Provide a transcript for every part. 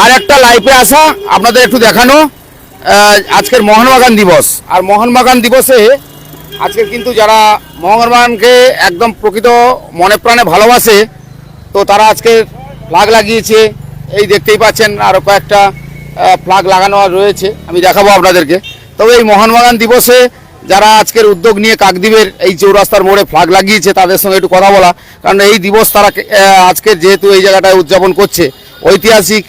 আর একটা লাইফে আসা, আপনাদের একটু দেখানো আজকের মোহনবাগান দিবস। আর মোহনবাগান দিবসে আজকের কিন্তু যারা মোহনবাগানকে একদম প্রকৃত মনে প্রাণে ভালোবাসে, তো তারা আজকে ফ্লাগ লাগিয়েছে। এই দেখতেই পাচ্ছেন আরও কয়েকটা ফ্লাগ লাগানো রয়েছে। আমি দেখাবো আপনাদেরকে। তবে এই মোহনবাগান দিবসে যারা আজকের উদ্যোগ নিয়ে কাকদ্বীপের এই চৌরাস্তার মোড়ে ফ্লাগ লাগিয়েছে, তাদের সঙ্গে একটু কথা বলা। কারণ এই দিবস তারা আজকের যেহেতু এই জায়গাটায় উদযাপন করছে, ঐতিহাসিক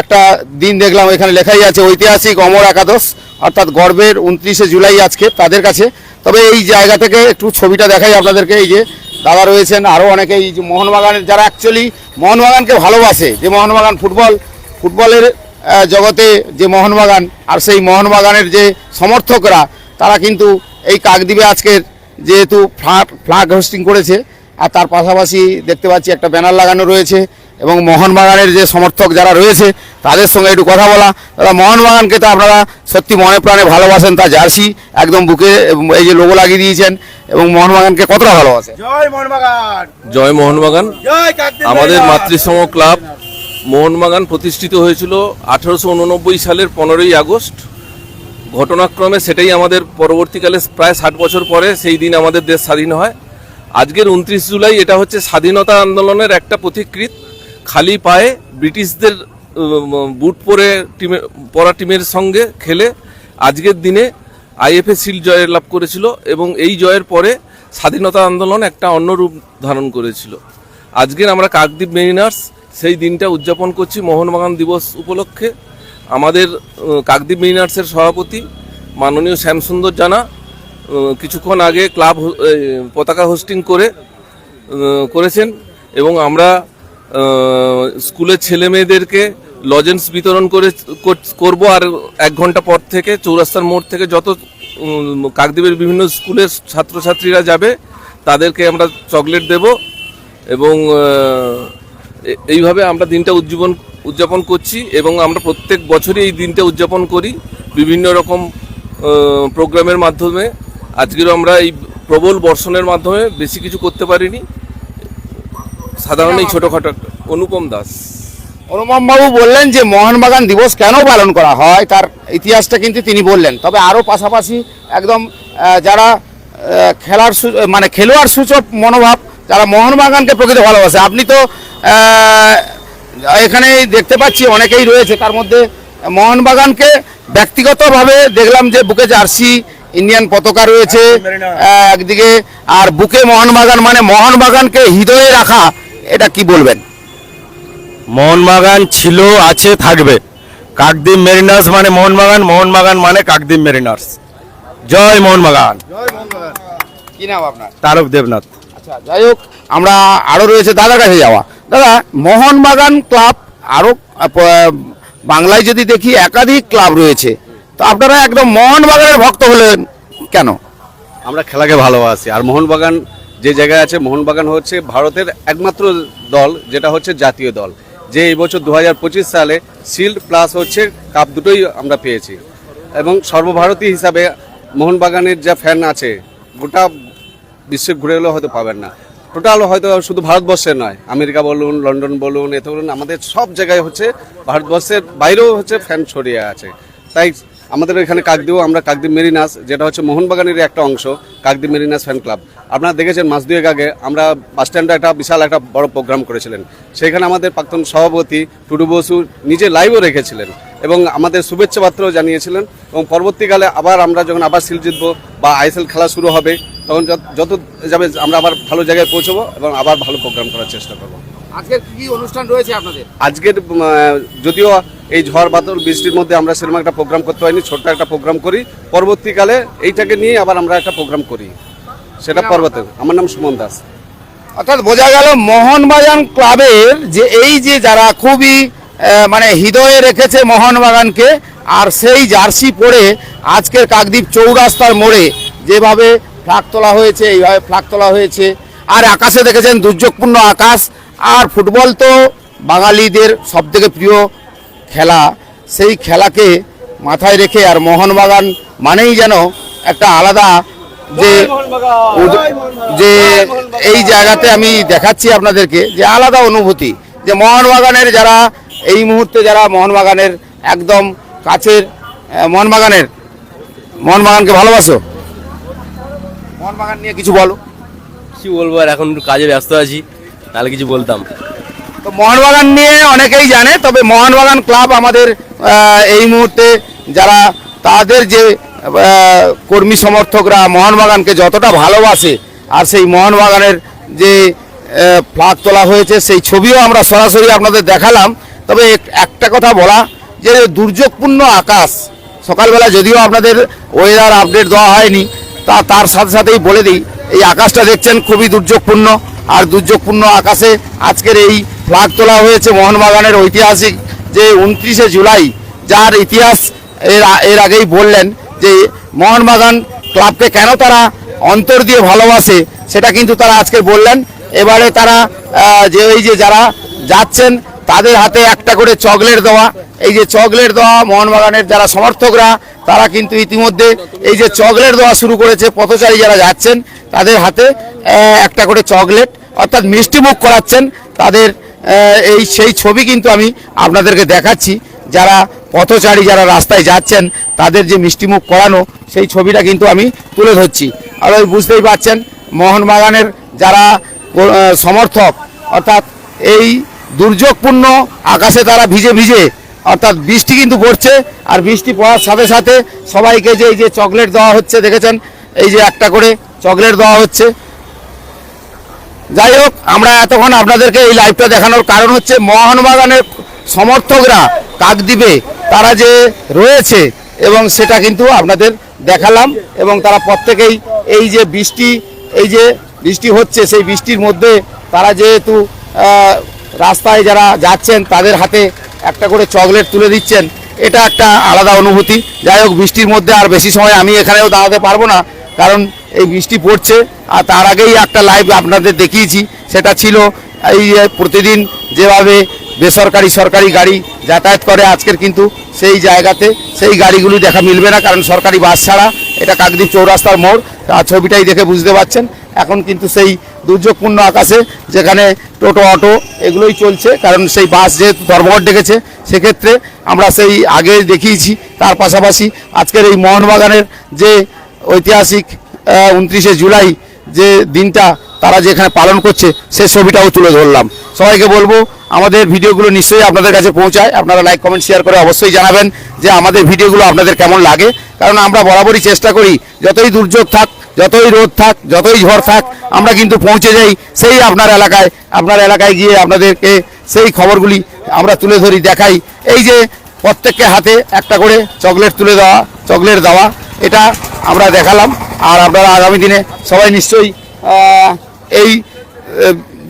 একটা দিন দেখলাম, এখানে লেখাই আছে, ঐতিহাসিক অমর একাদশ, অর্থাৎ গর্বের উনত্রিশে জুলাই আজকে তাদের কাছে। তবে এই জায়গা থেকে একটু ছবিটা দেখাই আপনাদেরকে, এই যে দাদা রয়েছেন আরও অনেকে, এই যে মোহনবাগানের যারা অ্যাকচুয়ালি মোহনবাগানকে ভালোবাসে, যে মোহনবাগান ফুটবল, ফুটবলের জগতে যে মোহনবাগান আর সেই মোহনবাগানের যে সমর্থকরা, তারা কিন্তু এই কাকদ্বীপে আজকের যেহেতু ফ্লাগ ফ্লাগ হোস্টিং করেছে, আর তার পাশাপাশি দেখতে পাচ্ছি একটা ব্যানার লাগানো রয়েছে এবং মোহনবাগানের যে সমর্থক যারা রয়েছে তাদের সঙ্গে একটু কথা বলা। দাদা মোহনবাগানকে তো আপনারা সত্যি মনে প্রাণে ভালোবাসেন তা জার্সি একদম বুকে এই যে লোগো লাগিয়ে দিয়েছেন এবং মোহনবাগানকে কতটা ভালোবাসেন জয় মোহনবাগান! জয় মোহনবাগান। আমাদের মাতৃসম ক্লাব মোহনবাগান প্রতিষ্ঠিত হয়েছিল আঠারোশো উননব্বই সালের পনেরোই আগস্ট। ঘটনাক্রমে সেটাই আমাদের পরবর্তীকালে প্রায় ষাট বছর পরে সেই দিন আমাদের দেশ স্বাধীন হয়। আজকের উনত্রিশ জুলাই এটা হচ্ছে স্বাধীনতা আন্দোলনের একটা পথিকৃত খালি পায়ে ব্রিটিশদের বুট পরে টিমে, পরা টিমের সঙ্গে খেলে আজকের দিনে আইএফএ সিল জয় লাভ করেছিল এবং এই জয়ের পরে স্বাধীনতা আন্দোলন একটা অন্য রূপ ধারণ করেছিল। আজকের আমরা কাকদ্বীপ মেরিনার্স, সেই দিনটা উদযাপন করছি মোহনবাগান দিবস উপলক্ষে। আমাদের কাকদ্বীপ মেরিনার্সের সভাপতি মাননীয় শ্যামসুন্দর জানা কিছুক্ষণ আগে ক্লাব পতাকা হোস্টিং করে করেছেন এবং আমরা স্কুলের ছেলে মেয়েদেরকে লজেন্স বিতরণ করে কর- করব আর এক ঘণ্টা পর থেকে, চৌরাস্তার মোড় থেকে যত কাকদ্বীপের বিভিন্ন স্কুলের ছাত্রছাত্রীরা যাবে, তাদেরকে আমরা চকলেট দেব এবং এইভাবে আমরা দিনটা উজ্জীবন উদযাপন করছি এবং আমরা প্রত্যেক বছরই এই দিনটা উদযাপন করি বিভিন্ন রকম প্রোগ্রামের মাধ্যমে। আজকেরও আমরা এই প্রবল বর্ষণের মাধ্যমে বেশি কিছু করতে পারিনি। সাধারণ এই ছোটোখাটো অনুপম দাস। অনুপম বাবু বললেন যে মোহনবাগান দিবস কেন পালন করা হয়? তার ইতিহাসটা কিন্তু তিনি বললেন। তবে আরও পাশাপাশি একদম যারা খেলার মানে খেলোয়াড় সূচক মনোভাব যারা মোহনবাগানকে প্রকৃত ভালোবাসে। আপনি তো এখানে দেখতে পাচ্ছি অনেকেই রয়েছে। তার মধ্যে মোহনবাগানকে ব্যক্তিগতভাবে দেখলাম যে বুকে জার্সি ইন্ডিয়ান পতাকা রয়েছে একদিকে আর বুকে মোহনবাগান মানে মোহনবাগানকে হৃদয়ে রাখা এটা কি বলবেন? মোহনবাগান ছিল আছে থাকবে। কাকদ্বীপ মেরিনার্স মানে মোহনবাগান মোহনবাগান মানে কাকদ্বীপ মেরিনার্স। জয় মোহনবাগান। কি নাম আপনার? তারক দেবনাথ। আচ্ছা যাই হোক আমরা আরও রয়েছে দাদার কাছে যাওয়া। দাদা মোহনবাগান ক্লাব আরও বাংলায় যদি দেখি একাধিক ক্লাব রয়েছে তো আপনারা একদম মোহনবাগানের ভক্ত হলেন কেন? আমরা খেলাকে ভালোবাসি আর মোহনবাগান যে জায়গায় আছে মোহনবাগান হচ্ছে ভারতের একমাত্র দল, যেটা হচ্ছে জাতীয় দল। যে এই বছর দু হাজার পঁচিশ সালে শিল্ড প্লাস হচ্ছে কাপ দুটোই আমরা পেয়েছি। এবং সর্বভারতীয় হিসাবে মোহনবাগানের যা ফ্যান আছে, গোটা বিশ্বে ঘুরে গেলেও হয়তো পাবেন না। টোটাল হয়তো শুধু ভারতবর্ষের নয়, আমেরিকা বলুন, লন্ডন বলুন, এতে বলুন, আমাদের সব জায়গায় হচ্ছে ভারতবর্ষের বাইরেও হচ্ছে ফ্যান ছড়িয়ে আছে। তাই আমাদের এখানে কাকদ্বীপ আমরা কাকদ্বীপ মেরিনাস যেটা হচ্ছে মোহনবাগানের একটা অংশ কাকদ্বীপ মেরিনাস ফ্যান ক্লাব আপনারা দেখেছেন মাস দুয়েক আগে আমরা বাস স্ট্যান্ডে একটা বিশাল একটা বড় প্রোগ্রাম করেছিলেন। সেখানে আমাদের প্রাক্তন সভাপতি টুডু বসু নিজে লাইভও রেখেছিলেন এবং আমাদের শুভেচ্ছা বার্তাও জানিয়েছিলেন এবং পরবর্তীকালে আবার আমরা যখন আবার সিল জিতবো বা আইএসএল খেলা শুরু হবে তখন যত- যত যাবে আমরা আবার ভালো জায়গায় পৌঁছবো এবং আবার ভালো প্রোগ্রাম করার চেষ্টা করব। আজকের কি অনুষ্ঠান রয়েছে আপনাদের? আজকের যদিও এই ঝড় বাদল বৃষ্টির মধ্যে আমরা সেরকম একটা প্রোগ্রাম করতে পারিনি ছোট্ট একটা প্রোগ্রাম করি। পরবর্তীকালে এইটাকে নিয়ে আবার আমরা একটা প্রোগ্রাম করি। সেটা পর্বতে। আমার নাম সুমন দাস। অর্থাৎ বোঝা গেল মোহনবাগান ক্লাবের যে এই যে যারা খুবই মানে হৃদয়ে রেখেছে মোহনবাগানকে আর সেই জার্সি পরে আজকের কাকদ্বীপ চৌরাস্তার মোড়ে যেভাবে ফ্লাগ তোলা হয়েছে এইভাবে ফ্লাগ তোলা হয়েছে আর আকাশে দেখেছেন দুর্যোগপূর্ণ আকাশ আর ফুটবল তো বাঙালিদের সবথেকে প্রিয় খেলা। সেই খেলাকে মাথায় রেখে আর মোহনবাগান মানেই যেন একটা আলাদা যে যে এই জায়গাতে আমি দেখাচ্ছি আপনাদেরকে যে আলাদা অনুভূতি যে মোহনবাগানের যারা এই মুহূর্তে যারা মোহনবাগানের একদম কাছের মোহনবাগানের মোহনবাগানকে ভালোবাসো? মোহনবাগান নিয়ে কিছু বলো। কি বলব আর এখন একটু কাজে ব্যস্ত আছি। তাহলে কিছু বলতাম। তো মোহনবাগান নিয়ে অনেকেই জানে, তবে মোহনবাগান ক্লাব আমাদের এই মুহূর্তে যারা তাদের যে কর্মী সমর্থকরা মোহনবাগানকে যতটা ভালোবাসে, আর সেই মোহনবাগানের যে ফ্লাগ তোলা হয়েছে, সেই ছবিও আমরা সরাসরি আপনাদের দেখালাম। তবে একটা কথা বলা, যে দুর্যোগপূর্ণ আকাশ, সকালবেলা যদিও আপনাদের ওয়েদার আপডেট দেওয়া হয়নি, তা, তার সাথে সাথেই বলে দিই, এই আকাশটা দেখছেন খুবই দুর্যোগপূর্ণ। আর দুর্যোগপূর্ণ আকাশে আজকের এই ফ্লাগ তোলা হয়েছে মোহনবাগানের ঐতিহাসিক যে উনত্রিশে জুলাই, যার ইতিহাস এর এর আগেই বললেন যে মোহনবাগান ক্লাবকে কেন তারা অন্তর দিয়ে ভালোবাসে, সেটা কিন্তু তারা আজকে বললেন। এবারে তারা যে এই যে যারা যাচ্ছেন তাদের হাতে একটা করে চকলেট দেওয়া। এই যে চকলেট দেওয়া মোহনবাগানের যারা সমর্থকরা, তারা কিন্তু ইতিমধ্যে এই যে চকলেট দেওয়া শুরু করেছে, পথচারী যারা যাচ্ছেন, তাদের হাতে একটা করে চকলেট। অর্থাৎ মিষ্টি মুখ করাচ্ছেন। তাদের এই সেই ছবি কিন্তু আমি আপনাদেরকে দেখাচ্ছি। যারা পথচারী যারা রাস্তায় যাচ্ছেন, তাদের যে মিষ্টিমুখ করানো, সেই ছবিটা কিন্তু আমি তুলে ধরছি। আর ওই বুঝতেই পারছেন মোহনবাগানের যারা সমর্থক, অর্থাৎ এই দুর্যোগপূর্ণ, আকাশে তারা ভিজে ভিজে, অর্থাৎ বৃষ্টি কিন্তু পড়ছে, আর বৃষ্টি পড়ার সাথে সাথে সবাইকে যে এই যে চকলেট দেওয়া হচ্ছে, দেখেছেন? এই যে একটা করে চকলেট দেওয়া হচ্ছে। যাই হোক, আমরা এতক্ষণ আপনাদেরকে এই লাইভটা দেখানোর কারণ হচ্ছে, মোহনবাগানের সমর্থকরা কাকদ্বীপে তারা যে রয়েছে, এবং সেটা কিন্তু আপনাদের দেখালাম, এবং তারা প্রত্যেকেই এই যে বৃষ্টি, এই যে বৃষ্টি হচ্ছে, সেই বৃষ্টির মধ্যে তারা যেহেতু রাস্তায় যারা যাচ্ছেন, তাদের হাতে একটা করে চকলেট তুলে দিচ্ছেন। এটা একটা আলাদা অনুভূতি। যাই হোক, বৃষ্টির মধ্যে আর বেশি সময় আমি এখানেও দাঁড়াতে পারব না, কারণ এই বৃষ্টি পড়ছে। আর তার আগেই একটা লাইভ আপনাদের দেখিয়েছি। সেটা ছিল এই প্রতিদিন যেভাবে বেসরকারি, সরকারি গাড়ি যাতায়াত করে, আজকের কিন্তু সেই জায়গাতে সেই গাড়িগুলি দেখা মিলবে না, কারণ সরকারি বাস ছাড়া এটা কাকদ্বীপ চৌরাস্তার মোড়। ছবিটাই দেখে বুঝতে পারছেন। এখন কিন্তু সেই দুর্যোগপূর্ণ আকাশে যেখানে টোটো, অটো এগুলোই চলছে, কারণ সেই বাস যেহেতু ধর্মঘট ডেকেছে, সেক্ষেত্রে আমরা সেই আগে দেখিয়েছি। তার পাশাপাশি আজকের এই মোহনবাগানের যে ঐতিহাসিক উনত্রিশে জুলাই যে দিনটা তারা যেখানে পালন করছে সে ছবিটাও তুলে ধরলাম। সবাইকে বলব, আমাদের ভিডিওগুলো নিশ্চয়ই আপনাদের কাছে পৌঁছায়। আপনারা লাইক কমেন্ট শেয়ার করে অবশ্যই জানাবেন যে আমাদের ভিডিওগুলো আপনাদের কেমন লাগে। কারণ আমরা বরাবরই চেষ্টা করি, যতই দুর্যোগ থাক যতই রোদ থাক, যতই ঝড় থাক, আমরা কিন্তু পৌঁছে যাই সেই আপনার এলাকায় আপনার এলাকায় গিয়ে আপনাদেরকে সেই খবরগুলি আমরা তুলে ধরি, দেখাই। এই যে প্রত্যেককে হাতে একটা করে চকলেট তুলে দেওয়া, চকলেট দেওয়া, এটা আমরা দেখালাম। আর আপনারা আগামী দিনে সবাই নিশ্চয়ই এই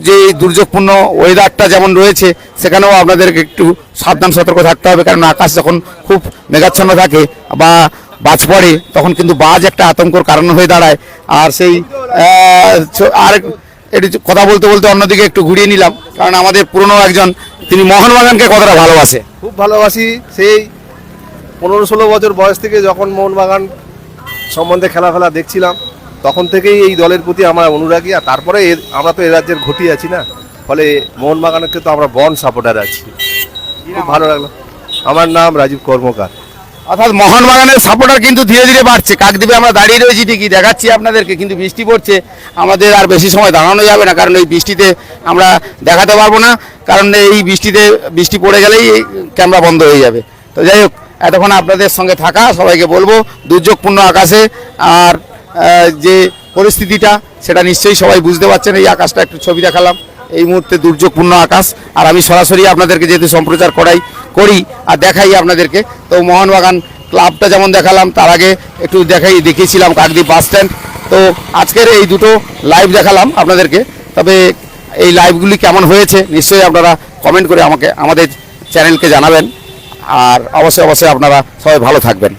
যে দুর্যোগপূর্ণ ওয়েদারটা যেমন রয়েছে, সেখানেও আপনাদেরকে একটু সাবধান, সতর্ক থাকতে হবে। কারণ আকাশ যখন খুব মেঘাচ্ছন্ন থাকে বা বাজ পড়ে, তখন কিন্তু বাজ একটা আতঙ্কর কারণ হয়ে দাঁড়ায়। আর সেই আর একটু কথা বলতে বলতে অন্যদিকে একটু ঘুরিয়ে নিলাম। কারণ আমাদের পুরনো একজন, তিনি মোহনবাগানকে কতটা ভালোবাসে? খুব ভালোবাসি। সেই পনেরো ষোলো বছর বয়স থেকে যখন মোহনবাগান সম্বন্ধে খেলা ফেলা দেখছিলাম, তখন থেকেই এই দলের প্রতি আমার অনুরাগী। আর তারপরে আমরা তো এ রাজ্যের ঘটি আছি না। ফলে মোহনবাগানকে তো আমরা বন সাপোর্টার আছি। খুব ভালো লাগল। আমার নাম রাজীব কর্মকার। অর্থাৎ মোহনবাগানের সাপোর্টার কিন্তু ধীরে ধীরে বাড়ছে। কাকদ্বীপে আমরা দাঁড়িয়ে রয়েছি ঠিকই, দেখাচ্ছি আপনাদেরকে, কিন্তু বৃষ্টি পড়ছে। আমাদের আর বেশি সময় দাঁড়ানো যাবে না, কারণ এই বৃষ্টিতে আমরা দেখাতে পারব না, কারণ এই বৃষ্টিতে বৃষ্টি পড়ে গেলেই ক্যামেরা বন্ধ হয়ে যাবে। তো যাই হোক, এতক্ষণ আপনাদের সঙ্গে থাকা, সবাইকে বলব, দুর্যোগপূর্ণ আকাশে আর যে পরিস্থিতিটা, সেটা নিশ্চয়ই সবাই বুঝতে পারছেন, এই আকাশটা একটু ছবি দেখালাম। এই মুহূর্তে দুর্যোগপূর্ণ আকাশ। আর আমি সরাসরি আপনাদেরকে যেহেতু সম্প্রচার করাই, করি আর দেখাই আপনাদেরকে। তো মোহনবাগান ক্লাবটা যেমন দেখালাম, তার আগে একটু দেখাই, দেখিয়েছিলাম কাকদ্বীপ বাস স্ট্যান্ড। তো আজকের এই দুটো লাইভ দেখালাম আপনাদেরকে। তবে এই লাইভগুলি কেমন হয়েছে, নিশ্চয়ই আপনারা কমেন্ট করে আমাকে, আমাদের চ্যানেলকে জানাবেন। আর অবশ্যই অবশ্যই আপনারা সবাই ভালো থাকবেন।